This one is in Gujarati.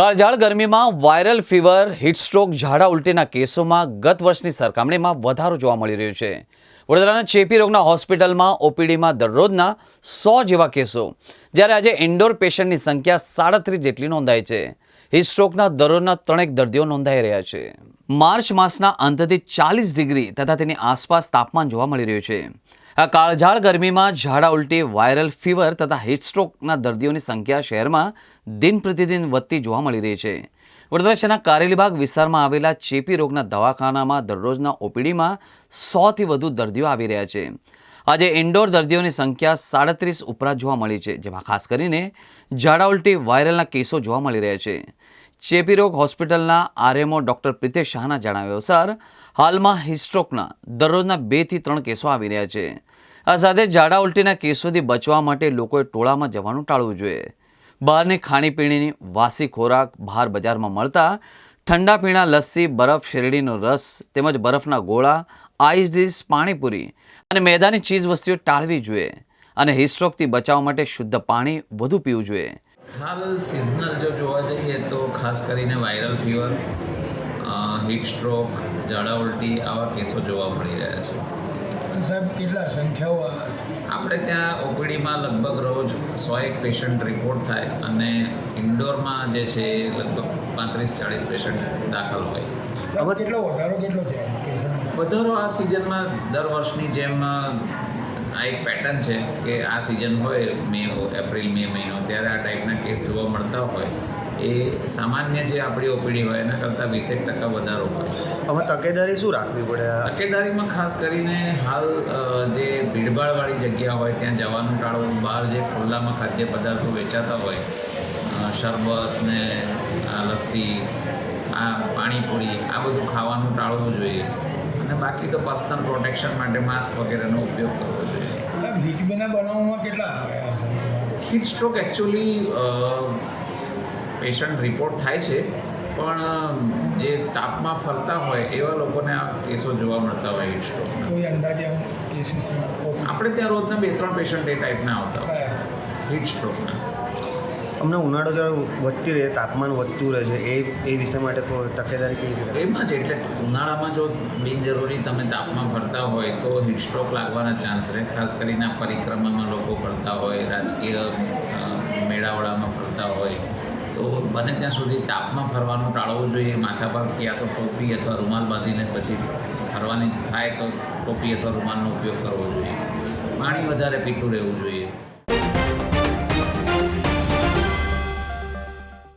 કાળઝાળ ગરમીમાં વાયરલ ફીવર, હીટસ્ટ્રોક, ઝાડા ઉલટીના કેસોમાં ગત વર્ષની સરખામણીમાં વધારો જોવા મળી રહ્યો છે. વડોદરાના ચેપી રોગના હોસ્પિટલમાં ઓપીડીમાં દરરોજના સો જેવા કેસો. જ્યારે આજે ઇન્ડોર પેશન્ટની સંખ્યા સાડત્રીસ જેટલી નોંધાઈ છે. હીટસ્ટ્રોકના દરરોજના ત્રણેક દર્દીઓ નોંધાઈ રહ્યા છે. માર્ચ માસના અંતથી ચાલીસ ડિગ્રી તથા તેની આસપાસ તાપમાન જોવા મળી રહ્યું છે. આ કાળઝાળ ગરમીમાં ઝાડા ઉલટી, વાયરલ ફીવર તથા હીટસ્ટ્રોકના દર્દીઓની સંખ્યા શહેરમાં દિન પ્રતિદિન વધતી જોવા મળી રહી છે. વડોદરા શહેરના કારેલીબાગ વિસ્તારમાં આવેલા ચેપી રોગના દવાખાનામાં દરરોજના ઓપીડીમાં સોથી વધુ દર્દીઓ આવી રહ્યા છે. આજે ઇન્ડોર દર્દીઓની સંખ્યા સાડત્રીસ ઉપરાંત જોવા મળી છે, જેમાં ખાસ કરીને ઝાડા ઉલટી, વાયરલના કેસો જોવા મળી રહ્યા છે. ચેપી રોગ હોસ્પિટલના આરએમઓ ડૉક્ટર પ્રિતેશ શાહના જણાવ્યા અનુસાર, હાલમાં હિસ્ટ્રોકના દરરોજના બેથી ત્રણ કેસો આવી રહ્યા છે. આ સાથે ઝાડા ઉલટીના કેસોથી બચવા માટે લોકોએ ટોળામાં જવાનું ટાળવું જોઈએ. બહારની ખાણીપીણીની વાસી ખોરાક બહાર બજારમાં મળતા ઠંડા પીણા લસ્સી, બરફ, શેરડીનો રસ, તેમજ બરફના ગોળા, આઈસ ડીશ, પાણીપુરી અને મેદાની ચીજ વસ્તુઓ ટાળવી જોઈએ અને હિસ્ટ્રોકથી બચાવવા માટે શુદ્ધ પાણી વધુ પીવું જોઈએ. હાલ સિઝનલ જો જોવા જઈએ તો ખાસ કરીને વાયરલ ફીવર હીટ સ્ટ્રોક ઝાડા ઉલટી આવા કેસો જોવા મળી રહ્યા છે. સાહેબ કેટલા સંખ્યાઓ આપણે ત્યાં ઓપીડીમાં લગભગ રોજ સો એક પેશન્ટ રિપોર્ટ થાય અને ઇન્ડોરમાં જે છે લગભગ પાંત્રીસ ચાળીસ પેશન્ટ દાખલ હોય. સાહેબ કેટલો વધારો કેટલો છે વધારો આ સિઝનમાં દર વર્ષની જેમ આ એક પેટર્ન છે કે આ સિઝન હોય મે એપ્રિલ મે મહિનો ત્યારે આ ટાઈપના કેસ જોવા મળતા હોય. એ સામાન્ય જે આપણી ઓપીડી હોય એના કરતાં વીસેક ટકા વધારો હોય. હવે તકેદારી શું રાખવી પડે તકેદારીમાં ખાસ કરીને હાલ જે ભીડભાડવાળી જગ્યા હોય ત્યાં જવાનું ટાળવું બહાર જે ખુલ્લામાં ખાદ્ય પદાર્થો વેચાતા હોય શરબત ને આ લસ્સી આ પાણીપુરી આ બધું ખાવાનું ટાળવું જોઈએ. અને બાકી તો પર્સનલ પ્રોટેક્શન માટે માસ્ક વગેરેનો ઉપયોગ કરવો જોઈએ. સાહેબ હિટબેના બનાવવામાં કેટલા heat stroke actually patient report થાય છે પણ જે તાપમાં ફરતા હોય એવા લોકોને આ કેસો જોવા મળતા હોય હીટ સ્ટ્રોક કોઈ અંદાજે કેસીસમાં આપણે ત્યાં રોજના બે ત્રણ પેશન્ટ એ ટાઈપના આવતા હોય. હીટ સ્ટ્રોકના અમને ઉનાળો જ્યારે વધતી રહે, તાપમાન વધતું રહે છે, એ એ વિષય માટે તકેદારી કેવી રીતે એમાં જ એટલે ઉનાળામાં જો બિનજરૂરી તમે તાપમાં ફરતા હોય, તો હીટસ્ટ્રોક લાગવાના ચાન્સ રહે. ખાસ કરીને આ પરિક્રમામાં લોકો ફરતા હોય, રાજકીય મેળાવડામાં ફરતા હોય, તો બને ત્યાં સુધી તાપમાં ફરવાનું ટાળવું જોઈએ. માથા પર યા તો ટોપી અથવા રૂમાલ બાંધીને પછી ફરવાની થાય તો ટોપી અથવા રૂમાલનો ઉપયોગ કરવો જોઈએ. પાણી વધારે પીતું રહેવું જોઈએ.